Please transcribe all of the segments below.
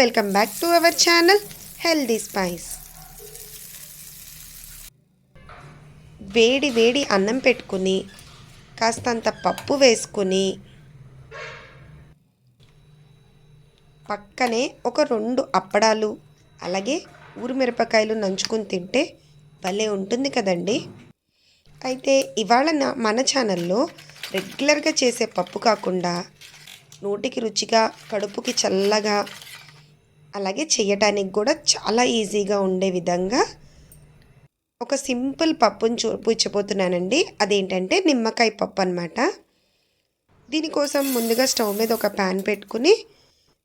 Welcome back to our channel healthy spice వేడి వేడి అన్నం పెట్టుకుని కాస్తంత పప్పు వేసుకుని పక్కనే ఒక రెండు అప్పడాలు అలాగే ఊరిమిరపకాయలు నంచుకుని తింటే భలే ఉంటుంది కదండి. అయితే ఇవాళ మన ఛానల్లో రెగ్యులర్గా చేసే పప్పు కాకుండా నోటికి రుచిగా కడుపుకి చల్లగా అలాగే చేయటానికి కూడా చాలా ఈజీగా ఉండే విధంగా ఒక సింపుల్ పప్పుని చూపించబోతున్నానండి అదేంటంటే నిమ్మకాయ పప్పు అనమాట దీనికోసం ముందుగా స్టవ్ మీద ఒక ప్యాన్ పెట్టుకుని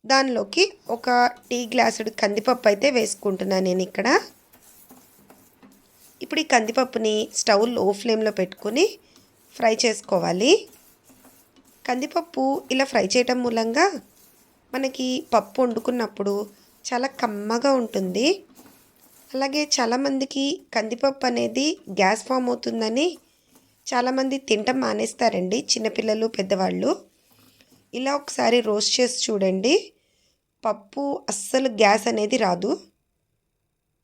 దానిలోకి ఒక టీ గ్లాసుడు కందిపప్పు అయితే వేసుకుంటున్నాను నేను ఇక్కడ. ఇప్పుడు ఈ కందిపప్పుని స్టవ్లో ఫ్లేమ్లో పెట్టుకుని ఫ్రై చేసుకోవాలి. కందిపప్పు ఇలా ఫ్రై చేయటం మూలంగా మనకి పప్పు వండుకున్నప్పుడు చాలా కమ్మగా ఉంటుంది. అలాగే చాలామందికి కందిపప్పు అనేది గ్యాస్ ఫామ్ అవుతుందని చాలామంది తినటం మానేస్తారండి చిన్నపిల్లలు పెద్దవాళ్ళు. ఇలా ఒకసారి రోస్ట్ చేసి చూడండి. పప్పు అస్సలు గ్యాస్ అనేది రాదు.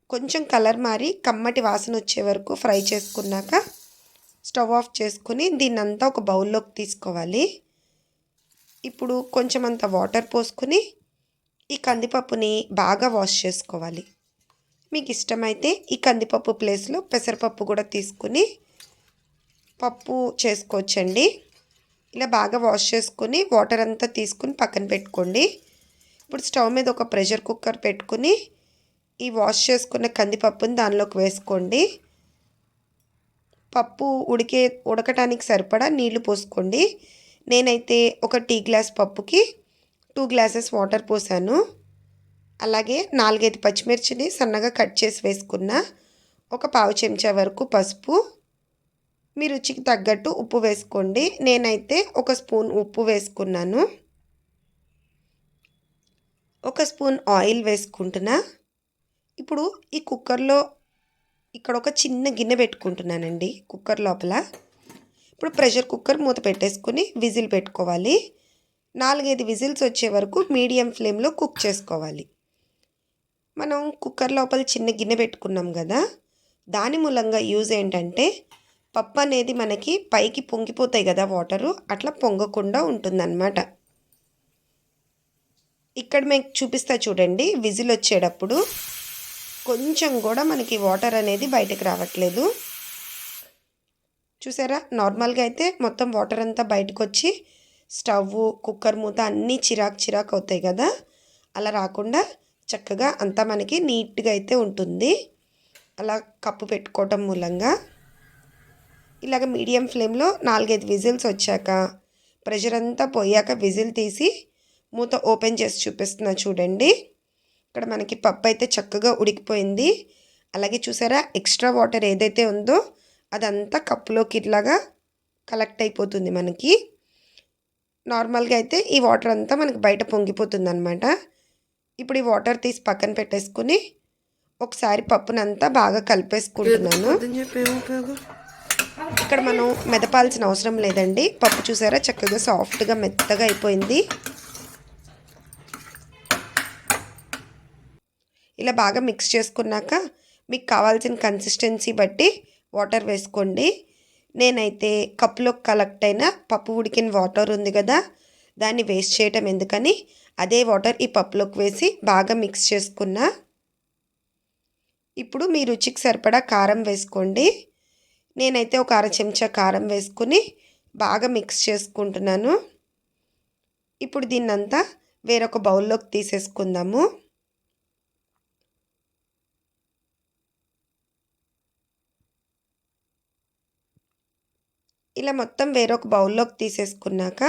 కొంచెం కలర్ మారి కమ్మటి వాసన వచ్చే వరకు ఫ్రై చేసుకున్నాక స్టవ్ ఆఫ్ చేసుకుని దీన్నంతా ఒక బౌల్లోకి తీసుకోవాలి. ఇప్పుడు కొంచెం అంత వాటర్ పోసుకుని ఈ కందిపప్పుని బాగా వాష్ చేసుకోవాలి. మీకు ఇష్టమైతే ఈ కందిపప్పు ప్లేస్లో పెసరపప్పు కూడా తీసుకుని పప్పు చేసుకోవచ్చండి. ఇలా బాగా వాష్ చేసుకుని వాటర్ అంతా తీసుకుని పక్కన పెట్టుకోండి. ఇప్పుడు స్టవ్ మీద ఒక ప్రెషర్ కుక్కర్ పెట్టుకుని ఈ వాష్ చేసుకున్న కందిపప్పుని దానిలోకి వేసుకోండి. పప్పు ఉడికే ఉడకటానికి సరిపడా నీళ్ళు పోసుకోండి. నేనైతే ఒక టీ గ్లాస్ పప్పుకి టూ గ్లాసెస్ వాటర్ పోసాను. అలాగే నాలుగైదు పచ్చిమిర్చిని సన్నగా కట్ చేసి వేసుకున్న ఒక పావు చెంచా వరకు పసుపు మీ రుచికి తగ్గట్టు ఉప్పు వేసుకోండి. నేనైతే ఒక స్పూన్ ఉప్పు వేసుకున్నాను. ఒక స్పూన్ ఆయిల్ వేసుకుంటున్నా. ఇప్పుడు ఈ కుక్కర్లో ఇక్కడ ఒక చిన్న గిన్నె పెట్టుకుంటున్నానండి కుక్కర్ లోపల. ఇప్పుడు ప్రెషర్ కుక్కర్ మూత పెట్టేసుకుని విజిల్ పెట్టుకోవాలి. నాలుగైదు విజిల్స్ వచ్చే వరకు మీడియం ఫ్లేమ్లో కుక్ చేసుకోవాలి. మనం కుక్కర్ లోపల చిన్న గిన్నె పెట్టుకున్నాం కదా దాని మూలంగా యూజ్ ఏంటంటే పప్పు అనేది మనకి పైకి పొంగిపోతాయి కదా వాటరు అట్లా పొంగకుండా ఉంటుందన్నమాట. ఇక్కడ మీకు చూపిస్తా చూడండి విజిల్ వచ్చేటప్పుడు కొంచెం కూడా మనకి వాటర్ అనేది బయటకు రావట్లేదు. చూసారా? నార్మల్గా అయితే మొత్తం వాటర్ అంతా బయటకు వచ్చి స్టవ్ కుక్కర్ మూత అన్నీ చిరాకు చిరాకు అవుతాయి కదా? అలా రాకుండా చక్కగా అంతా మనకి నీట్గా అయితే ఉంటుంది. అలా కప్పు పెట్టుకోవటం మూలంగా. ఇలాగ మీడియం ఫ్లేమ్లో నాలుగైదు విజిల్స్ వచ్చాక ప్రెషర్ అంతా పోయాక విజిల్ తీసి మూత ఓపెన్ చేసి చూపిస్తున్నా చూడండి. ఇక్కడ మనకి పప్పు అయితే చక్కగా ఉడికిపోయింది. అలాగే చూసారా? ఎక్స్ట్రా వాటర్ ఏదైతే ఉందో అదంతా కప్పులోకి ఇట్లాగా కలెక్ట్ అయిపోతుంది మనకి. నార్మల్గా అయితే ఈ వాటర్ అంతా మనకి బయట పొంగిపోతుంది అనమాట ఇప్పుడు ఈ వాటర్ తీసి పక్కన పెట్టేసుకుని ఒకసారి పప్పునంతా బాగా కలిపేసుకుంటున్నాను. ఇక్కడ మనం మెదపాల్సిన అవసరం లేదండి. పప్పు చూసారా? చక్కగా సాఫ్ట్గా మెత్తగా అయిపోయింది. ఇలా బాగా మిక్స్ చేసుకున్నాక మీకు కావాల్సిన కన్సిస్టెన్సీ బట్టి వాటర్ వేసుకోండి. నేనైతే కప్పులో కలెక్ట్ అయిన పప్పు ఉడికిన వాటర్ ఉంది కదా దాన్ని వేస్ట్ చేయటం ఎందుకని అదే వాటర్ ఈ పప్పులోకి వేసి బాగా మిక్స్ చేసుకున్నా. ఇప్పుడు మీ రుచికి సరిపడా కారం వేసుకోండి. నేనైతే ఒక అర చెంచా కారం వేసుకుని బాగా మిక్స్ చేసుకుంటున్నాను. ఇప్పుడు దీన్నంతా వేరొక బౌల్లోకి తీసేసుకుందాము. ఇలా మొత్తం వేరొక బౌల్లోకి తీసేసుకున్నాక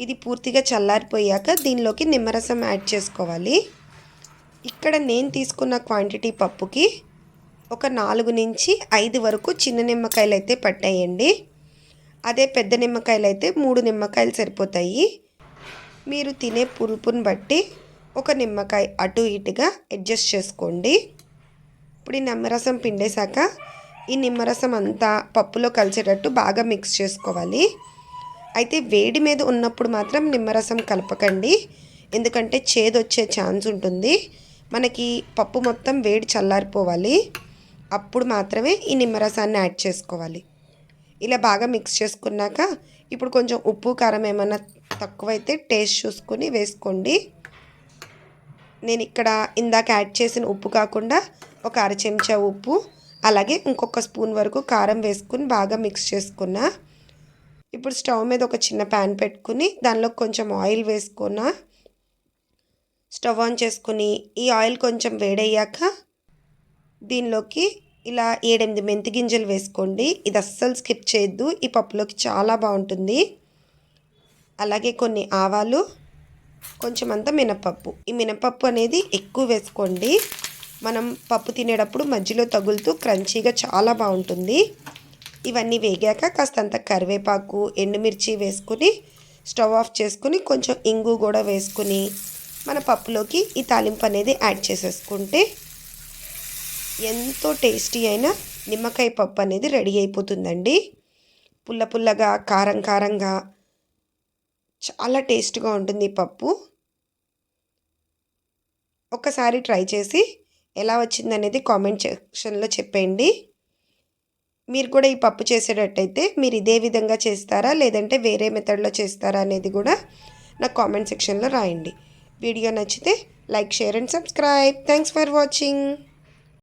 ఇది పూర్తిగా చల్లారిపోయాక దీనిలోకి నిమ్మరసం యాడ్ చేసుకోవాలి. ఇక్కడ నేను తీసుకున్న క్వాంటిటీ పప్పుకి ఒక నాలుగు నుంచి ఐదు వరకు చిన్న నిమ్మకాయలు అయితే పట్టాయండి. అదే పెద్ద నిమ్మకాయలు అయితే మూడు నిమ్మకాయలు సరిపోతాయి. మీరు తినే పులుపుని బట్టి ఒక నిమ్మకాయ అటు ఇటుగా అడ్జస్ట్ చేసుకోండి. ఇప్పుడు ఈ నిమ్మరసం పిండేశాక ఈ నిమ్మరసం అంతా పప్పులో కలిసేటట్టు బాగా మిక్స్ చేసుకోవాలి. అయితే వేడి మీద ఉన్నప్పుడు మాత్రం నిమ్మరసం కలపకండి. ఎందుకంటే చేదు వచ్చే ఛాన్స్ ఉంటుంది. మనకి పప్పు మొత్తం వేడి చల్లారిపోవాలి. అప్పుడు మాత్రమే ఈ నిమ్మరసాన్ని యాడ్ చేసుకోవాలి. ఇలా బాగా మిక్స్ చేసుకున్నాక ఇప్పుడు కొంచెం ఉప్పు కారం ఏమైనా తక్కువైతే టేస్ట్ చూసుకొని వేసుకోండి. నేను ఇక్కడ ఇందాక యాడ్ చేసిన ఉప్పు కాకుండా ఒక అర చెంచా ఉప్పు అలాగే ఇంకొక స్పూన్ వరకు కారం వేసుకుని బాగా మిక్స్ చేసుకున్నా. ఇప్పుడు స్టవ్ మీద ఒక చిన్న ప్యాన్ పెట్టుకుని దానిలో కొంచెం ఆయిల్ వేసుకున్నా. స్టవ్ ఆన్ చేసుకుని ఈ ఆయిల్ కొంచెం వేడయ్యాక దీనిలోకి ఇలా ఏడెనిమిది మెంతి గింజలు వేసుకోండి. ఇది అస్సలు స్కిప్ చేయొద్దు. ఈ పప్పులోకి చాలా బాగుంటుంది. అలాగే కొన్ని ఆవాలు కొంచెం అంత మినపప్పు. ఈ మినపప్పు అనేది ఎక్కువ వేసుకోండి. మనం పప్పు తినేటప్పుడు మధ్యలో తగులుతూ క్రంచీగా చాలా బాగుంటుంది. ఇవన్నీ వేగాక కాస్తంత కరివేపాకు ఎండుమిర్చి వేసుకుని స్టవ్ ఆఫ్ చేసుకుని కొంచెం ఇంగు కూడా వేసుకుని మన పప్పులోకి ఈ తాలింపు అనేది యాడ్ చేసేసుకుంటే ఎంతో టేస్టీ అయిన నిమ్మకాయ పప్పు అనేది రెడీ అయిపోతుందండి. పుల్ల పుల్లగా కారం కారంగా చాలా టేస్ట్గా ఉంటుంది ఈ పప్పు. ఒక్కసారి ట్రై చేసి ఎలా వచ్చింది అనేది కామెంట్ సెక్షన్లో చెప్పేయండి. మీరు కూడా ఈ పప్పు చేసేటట్టయితే మీరు ఇదే విధంగా చేస్తారా? లేదంటే వేరే మెథడ్లో చేస్తారా? అనేది కూడా నాకు కామెంట్ సెక్షన్లో రాయండి. వీడియో నచ్చితే like share and subscribe. Thanks for watching.